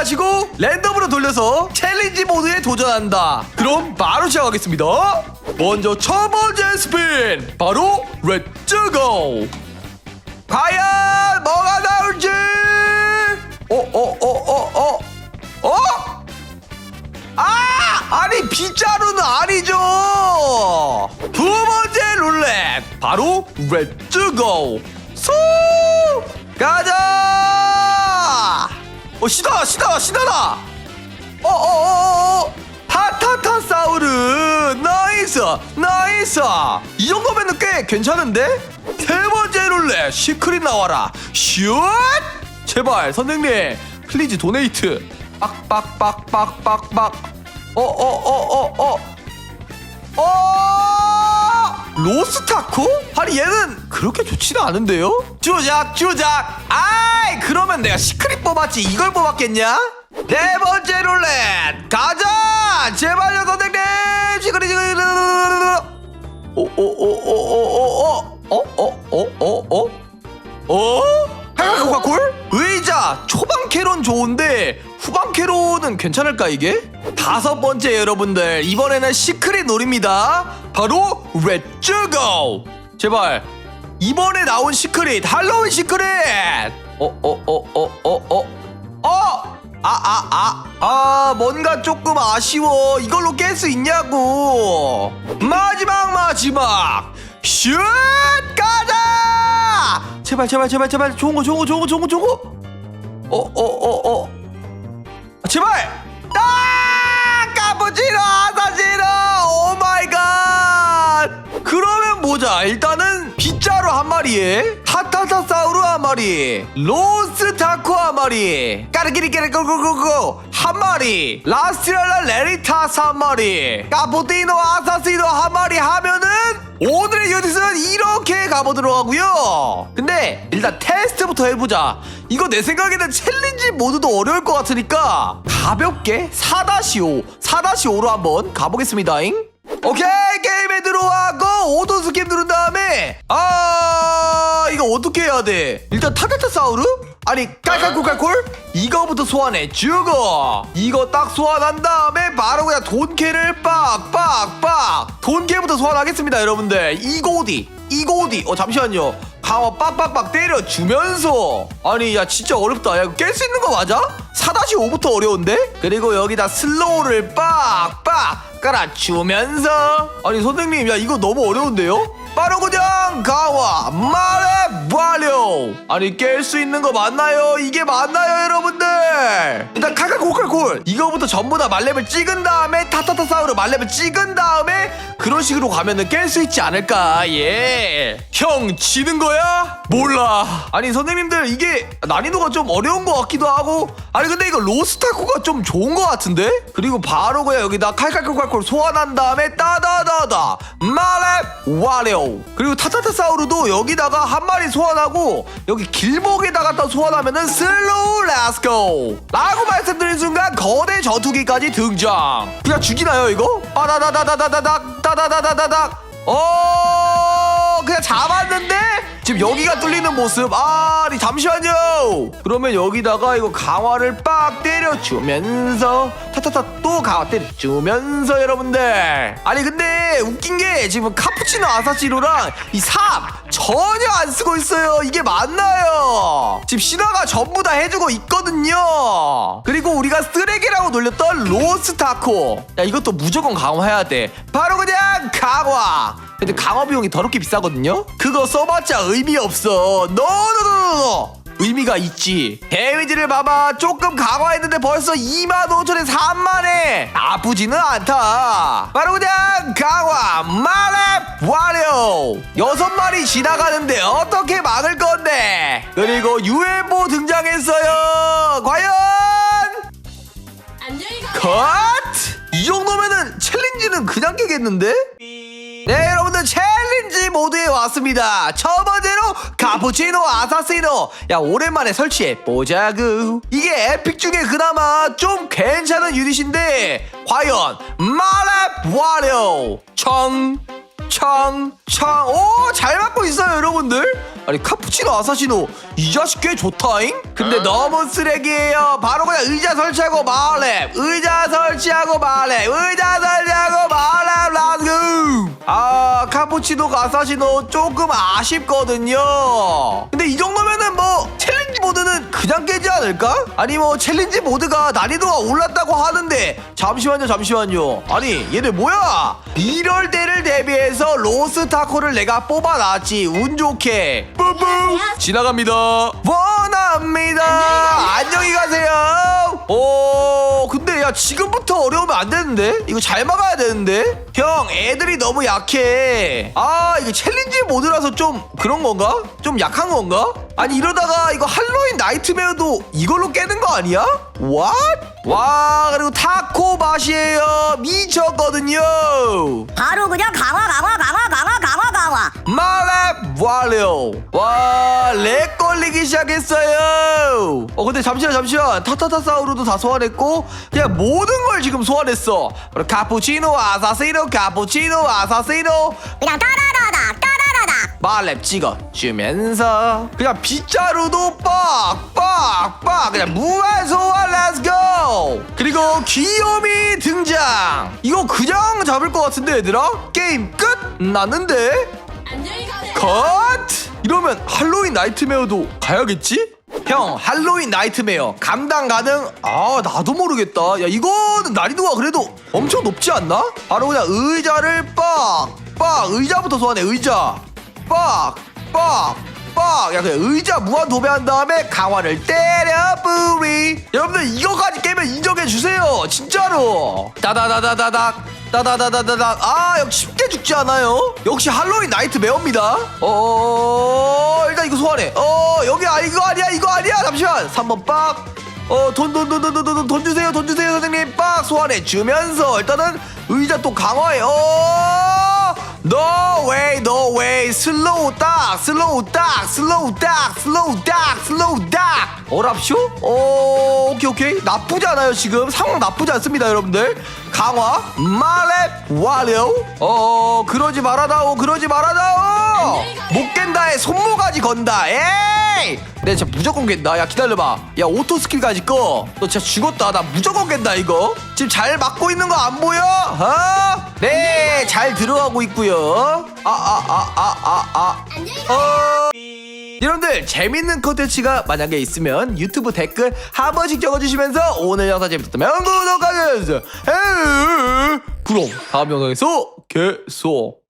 가지고 랜덤으로 돌려서 챌린지 모드에 도전한다. 그럼 바로 시작하겠습니다. 먼저 첫 번째 스핀 바로 렛츠고. 과연 뭐가 나올지? 어어어어 어 어? 아! 아니 빗자루는 아니죠. 두 번째 룰렛 바로 렛츠고. 소 가자. 어 시다 시다 시다다. 어어어어 타타타사우르 나이스 나이스. 이 정도면 꽤 괜찮은데? 세 번째 룰렛 시크릿 나와라. 슛! 제발 선생님. 플리즈 도네이트. 빡빡빡빡빡빡. 어어어어어. 어! 로스타코? 아니 얘는 그렇게 좋지는 않은데요? 주작 주작. 아 이 그러면 내가 시크릿 뽑았지 이걸 뽑았겠냐? 네 번째 룰렛 가자 제발요 선생님 시크릿 시크릿 어, 오오오오오오오오오오오 어? 할카코카콜? 의자 초반 캐론 좋은데 후반 캐론은 괜찮을까 이게? 다섯 번째 여러분들 이번에는 시크릿 놀입니다 바로 렛츠고 제발 이번에 나온 시크릿 할로윈 시크릿 어어어어어어 어! 아, 아, 아, 아, 뭔가 조금 아쉬워. 이걸로 깰 수 있냐고. 마지막, 마지막. 슛! 가자! 제발, 제발, 제발, 제발. 좋은 거, 좋은 거, 좋은 거, 좋은 거, 좋은 거. 어, 어, 어, 어. 아, 제발! 아! 까부지로, 아사지로! 오 마이 갓! 그러면 보자. 일단은 빗자루 한 마리에 타타타사우루 한 마리, 로스 타코 한 마리, 까르기리끼리 고고고고 한 마리, 라스트랄라 레리타스 한 마리, 까포티노 아사시노 한 마리 하면은 오늘의 유닛은 이렇게 가보도록 하고요. 근데 일단 테스트부터 해보자. 이거 내 생각에는 챌린지 모드도 어려울 것 같으니까 가볍게 4-5, 4-5로 한번 가보겠습니다잉. 오케이 게임에 들어와고 오도 스킵 누른 다음에 아 이거 어떻게 해야 돼? 일단 타타타사우르 아니 깔깔콜깔콜? 이거부터 소환해 주고! 이거 딱 소환한 다음에 바로 그냥 돈캐를 빡빡빡! 돈캐부터 소환하겠습니다 여러분들. 이거 어디? 이거 어디? 어 잠시만요. 강화 빡빡빡 때려주면서! 아니 야 진짜 어렵다. 야 깰 수 있는 거 맞아? 4-5부터 어려운데? 그리고 여기다 슬로우를 빡빡 깔아주면서 아니 선생님 야 이거 너무 어려운데요? 그냥 강화 말해 완료 아니 깰 수 있는 거 맞나요? 이게 맞나요 여러분들 일단 칼칼콜칼콜 이거부터 전부 다 말렙을 찍은 다음에 타타타 사우로 말렙을 찍은 다음에 그런 식으로 가면은 깰 수 있지 않을까 예형 지는 거야? 몰라 아니 선생님들 이게 난이도가 좀 어려운 것 같기도 하고 아니 근데 이거 로스타코가 좀 좋은 것 같은데? 그리고 바로 그냥 여기다 칼칼콜칼콜 소환한 다음에 따다다다. 말렙 완료 그리고 타타타사우르도 여기다가 한 마리 소환하고 여기 길목에다가 또 소환하면은 슬로우 렛츠고! 라고 말씀드린 순간 거대 전투기까지 등장. 그냥 죽이나요 이거? 빠다다다다다닥 따다다다다닥. 어 그냥 잡았는데 지금 여기가 뚫리는 모습. 아니 잠시만요. 그러면 여기다가 이거 강화를 빡 때려주면서 타타타 또 강화 때려주면서 여러분들. 아니 근데 웃긴 게 지금 카푸치노 아사시로랑 이 삽 전혀 안 쓰고 있어요. 이게 맞나요? 지금 신화가 전부 다 해주고 있거든요. 그리고 우리가 쓰레기라고 놀렸던 로스타코. 야 이것도 무조건 강화해야 돼. 바로 그냥 강화 근데 강화 비용이 더럽게 비싸거든요? 그거 써봤자 의미 없어. 노노노노 의미가 있지. 데미지를 봐봐. 조금 강화했는데 벌써 2만 5천에 3만에 나쁘지는 않다. 바로 그냥 강화. 말렙 완료. 여섯 마리 지나가는데 어떻게 막을 건데? 그리고 UFO 등장했어요. 과연! 안녕히 가. 컷! 이 정도면은 챌린지는 그냥 깨겠는데? 네여 러분들 챌린지 모드에 왔습니다. 첫 번째로 카푸치노 아사시노. 야 오랜만에 설치해 보자구. 이게 에픽 중에 그나마 좀 괜찮은 유닛인데 과연 완료 청 창 창 오 잘 맞고 있어요 여러분들. 아니 카푸치노 아사시노 이 자식 꽤 좋다잉? 근데 너무 쓰레기예요. 바로 그냥 의자 설치하고 마을랩 카푸치노 아사시노 조금 아쉽거든요. 근데 이 정도면은 뭐 챌린지 모드는 그냥 깨지 않을까? 아니 뭐 챌린지 모드가 난이도가 올랐다고 하는데 잠시만요 잠시만요. 아니 얘네 뭐야? 이럴 때를 대비해서 로스 타코를 내가 뽑아놨지. 운 좋게. 뿌뿌 지나갑니다. 원합니다. 안녕히 가세요. 오 야 지금부터 어려우면 안 되는데 이거 잘 막아야 되는데 형 애들이 너무 약해 아 이게 챌린지 모드라서 좀 그런 건가? 좀 약한 건가? 아니 이러다가 이거 할로윈 나이트메어도 이걸로 깨는 거 아니야? What? 와 그리고 타코 맛이에요 미쳤거든요 바로 그냥 강화 강화 강화 강화 강화 강화 말랩 완료 와렉 걸리기 시작했어요. 어 근데 잠시만 잠시만. 타타타사우루도 다 소환했고 그냥 모든 걸 지금 소환했어. 카푸치노 아사시노 카푸치노 아사시노 그냥 따라라락 따라라락 말랩 찍어주면서 그냥 빗자루도 빡빡빡. 그냥 무한 소환 렛츠고 그리고 귀요미 등장. 이거 그냥 잡을 것 같은데 얘들아? 게임 끝 났는데 컷! 이러면 할로윈 나이트메어도 가야겠지? 형 할로윈 나이트메어. 감당 가능? 아 나도 모르겠다. 야 이거는 난이도가 그래도 엄청 높지 않나? 바로 그냥 의자를 빡빡. 의자부터 소환해 의자. 빡빡빡. 야 그냥 의자 무한 도배한 다음에 강화를 때려 뿌리. 여러분들 이거까지 깨면 인정해 주세요. 진짜로. 따다다다다닥 따다다다다닥. 아 역시 죽지 않아요 역시 할로윈 나이트 메어입니다 어 일단 이거 소환해 어 여기 아 이거 아니야 이거 아니야 잠시만 3번 빡 어, 돈, 돈, 돈, 돈, 돈, 돈, 돈 주세요, 돈 주세요, 선생님. 빡! 소환해 주면서, 일단은 의자 또 강화해. 어! No way, no way. 슬로우 딱, 슬로우 딱, 슬로우 딱, 슬로우 딱, 슬로우 딱. 어랍쇼? 어, 오케이, 오케이. 나쁘지 않아요, 지금. 상황 나쁘지 않습니다, 여러분들. 강화, 말랩, 완료. 어, 그러지 말아다오, 그러지 말아다오. 못 깬다에 손모가지 건다. 에이! 내가 진짜 무조건 깬다. 야, 기다려봐. 야, 오토 스킬까지 꺼. 너 진짜 죽었다. 나 무조건 깬다, 이거. 지금 잘 막고 있는 거 안 보여? 어? 네, 잘 들어가고 있고요. 아, 아, 아, 아, 아, 아. 어. 여러분들 재밌는 컨텐츠가 만약에 있으면 유튜브 댓글 한 번씩 적어주시면서 오늘 영상 재밌었다면 구독하셔서 그럼 다음 영상에서 계속